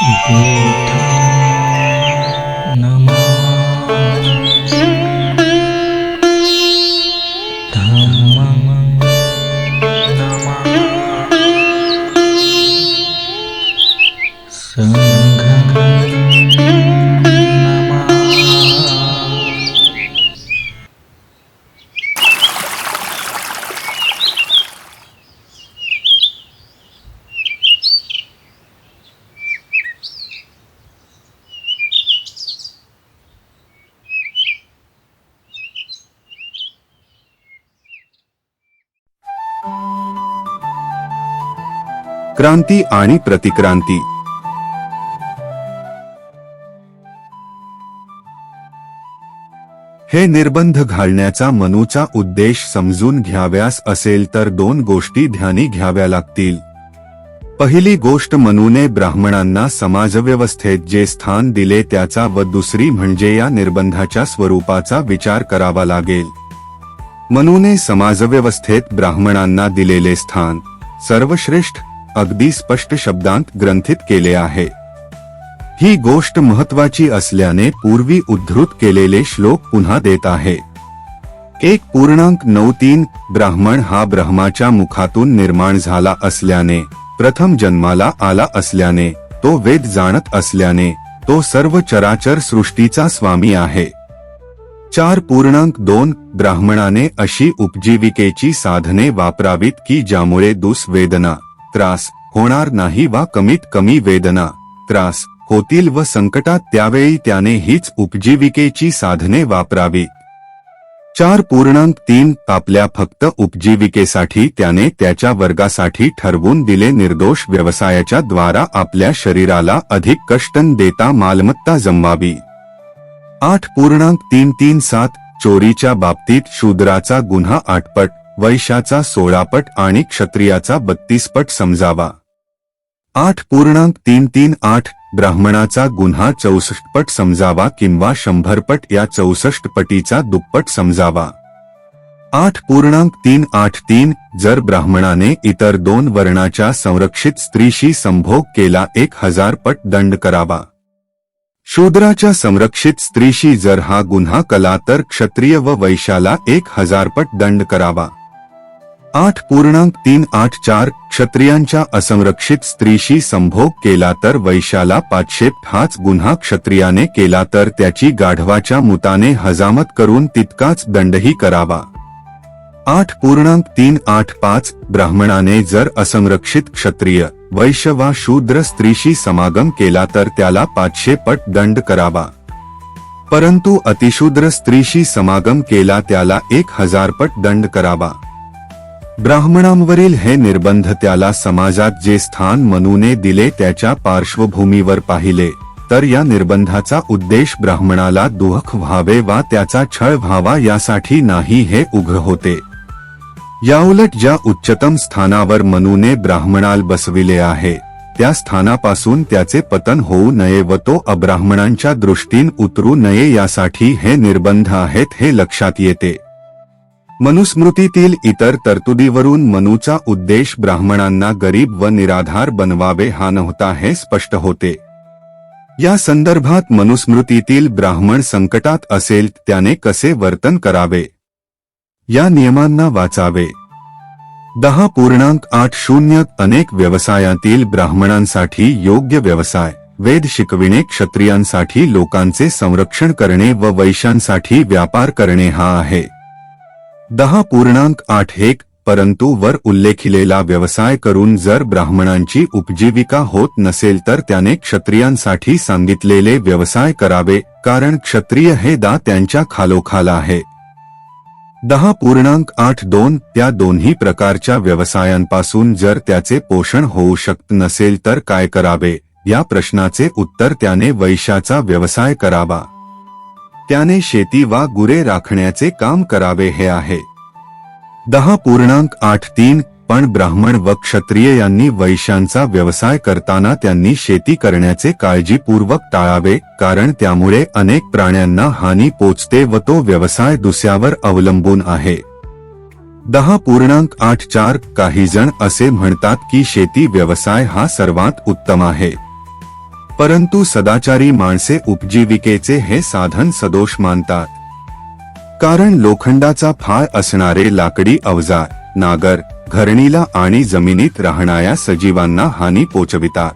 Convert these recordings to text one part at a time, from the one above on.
y क्रांती आणि प्रतिक्रांती. हे निर्बंध घालण्याचा मनूचा उद्देश समजून घ्याव्यास असेल तर दोन गोष्टी ध्यानी घ्याव्या लागतील. पहिली गोष्ट मनूने ब्राह्मणांना समाजव्यवस्थेत जे स्थान दिले त्याचा व दुसरी म्हणजे या निर्बंधाच्या स्वरूपाचा विचार करावा लागेल. मनूने समाजव्यवस्थेत ब्राह्मणांना दिलेले स्थान सर्वश्रेष्ठ अगदी स्पष्ट शब्दांत ग्रंथित केले आहे. ही गोष्ट महत्वाची असल्याने पूर्वी उद्धृत केलेले श्लोक पुन्हा देत आहे. एक पूर्णांक नऊ तीन ब्राह्मण हा ब्रह्माच्या मुखातून निर्माण झाला असल्याने प्रथम जन्माला आला असल्याने तो वेद जाणत असल्याने तो सर्व चराचर सृष्टीचा स्वामी आहे. चार पूर्णांक दोन ब्राह्मणाने अशी उपजीविकेची साधने वापरावीत की ज्यामुळे दुसवेदना त्रास होणार नाही वा कमीत कमी वेदना. त्रास होतील व संकटात त्यावेळी त्याने हीच उपजीविकेची साधने वापरावी. चार पूर्णांक तीन आपल्या फक्त उपजीविकेसाठी त्याने त्याच्या वर्गासाठी ठरवून दिले निर्दोष व्यवसायाच्या द्वारा आपल्या शरीराला अधिक कष्टन देता मालमत्ता जमवावी. आठ पूर्णांक तीन तीन सात चोरीच्या बाबतीत शूद्राचा गुन्हा आठपट वैशाचा सोळापट आणि क्षत्रियाचा बत्तीसपट समजावा. आठ पूर्णांक तीन तीन आठ ब्राह्मणाचा गुन्हा चौसष्टपट समजावा किंवा शंभरपट या चौसष्ट पटीचा दुप्पट समजावा. आठ पूर्णांक तीन आठ तीन जर ब्राह्मणाने इतर दोन वर्णाच्या संरक्षित स्त्रीशी संभोग केला एक हजार पट दंड करावा. शूद्राच्या संरक्षित स्त्रीशी जर हा गुन्हा कला तर क्षत्रिय व वैशाला एक हजार पट दंड करावा. आठ पूर्णांक तीन आठ चार क्षत्रियांच्या असंरक्षित स्त्रीशी संभोग केला तर वैशाला पाचशे हाच गुन्हा क्षत्रियाने केला तर त्याची गाढवाच्या मुताने हजामत करून तितकाच दंडही करावा. आठ पूर्णांक तीन आठ पाच ब्राह्मणाने जर असंरक्षित क्षत्रिय वैश्य वा शूद्र स्त्रीशी समागम केला तर त्याला पाचशे पट दंड करावा. परंतु अतिशूद्र स्त्रीशी समागम केला त्याला एक हजार पट दंड करावा. ब्राह्मणांवरील हे निर्बंध त्याला समाजात जे स्थान मनूने दिले त्याच्या पार्श्वभूमीवर पाहिले तर या निर्बंधाचा उद्देश ब्राह्मणाला दुःख व्हावे वा त्याचा छळ व्हावा यासाठी नाही हे उघ होते. याउलट ज्या उच्चतम स्थानावर मनूने ब्राह्मणाल बसविले आहे त्या स्थानापासून त्याचे पतन होऊ नये व तो अब्राह्मणांच्या दृष्टीन उतरू नये यासाठी हे निर्बंध आहेत हे लक्षात येते. मनुस्मृतीतील इतर तरतुदीवरून मनूचा उद्देश ब्राह्मणांना गरीब व निराधार बनवावे हा नव्हता हे स्पष्ट होते. या संदर्भात मनुस्मृतीतील ब्राह्मण संकटात असेल त्याने कसे वर्तन करावे? या नियमांना वाचावे. दहा पूर्णांक आठ शून्य अनेक व्यवसायातील ब्राह्मणांसाठी योग्य व्यवसाय वेद शिकविणे क्षत्रियांसाठी लोकांचे संरक्षण करणे व वैश्यांसाठी व्यापार करणे हा आहे. दहा पूर्णांक आठ एक परंतु वर उल्लेखिलेला व्यवसाय करून जर ब्राह्मणांची उपजीविका होत नसेल तर त्याने क्षत्रियांसाठी सांगितलेले व्यवसाय करावे कारण क्षत्रिय हे दा त्यांच्या खालोखाल आहे. दहा पूर्णांक आठ दोन त्या दोन्ही प्रकारच्या व्यवसायांपासून जर त्याचे पोषण होऊ शकत नसेल तर काय करावे? या प्रश्नाचे उत्तर त्याने वैशाचा व्यवसाय करावा. त्याने शेती वा गुरे राखण्याचे काम करावे हे आहे. दहा पूर्णांक आठ तीन पण ब्राह्मण व क्षत्रिय यांनी वैश्यांचा व्यवसाय करताना त्यांनी शेती करण्याचे काळजीपूर्वक टाळावे कारण त्यामुळे अनेक प्राण्यांना हानी पोचते व तो व्यवसाय दुसऱ्यावर अवलंबून आहे. दहा पूर्णांक आठ चार काही जण असे म्हणतात की शेती व्यवसाय हा सर्वात उत्तम आहे. परंतु सदाचारी माणसे उपजीविकेचे हे साधन सदोष मानतात. कारण लोखंडाचा फाळ असणारे लाकडी अवजार नागर घरणीला आणि जमिनीत राहणाऱ्या सजीवांना हानी पोचवितात.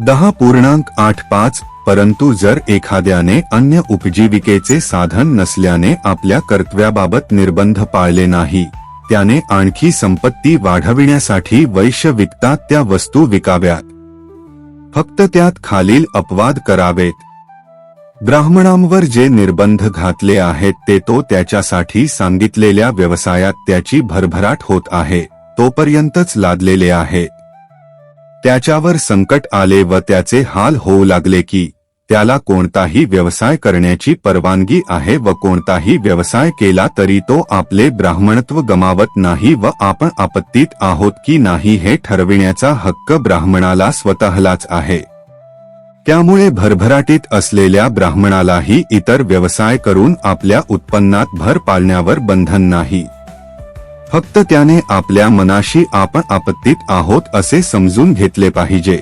दहा पूर्णांक आठ पाच परंतु जर एखाद्याने अन्य उपजीविकेचे साधन नसल्याने आपल्या कर्तव्याबाबत निर्बंध पाळले नाही त्याने आणखी संपत्ती वाढविण्यासाठी वैश्य विकतात त्या वस्तू विकाव्यात. फक्त त्यात खालील अपवाद करावेत. ब्राह्मणांवर जे निर्बंध घातले आहेत ते तो त्याच्यासाठी सांगितलेल्या व्यवसायात त्याची भरभराट होत आहे तोपर्यंतच लादलेले आहे. त्याच्यावर संकट आले व त्याचे हाल होऊ लागले की त्याला कोणताही व्यवसाय करण्याची परवानगी आहे व कोणताही व्यवसाय केला तरी तो आपले ब्राह्मणत्व गमावत नाही व आपण आपत्तीत आहोत की नाही हे ठरविण्याचा हक्क ब्राह्मणाला स्वतःलाच आहे. त्यामुळे भरभराटीत असलेल्या ब्राह्मणालाही इतर व्यवसाय करून आपल्या उत्पन्नात भर पाळण्यावर बंधन नाही. फक्त त्याने आपल्या मनाशी आपण आपत्तीत आहोत असे समजून घेतले पाहिजे.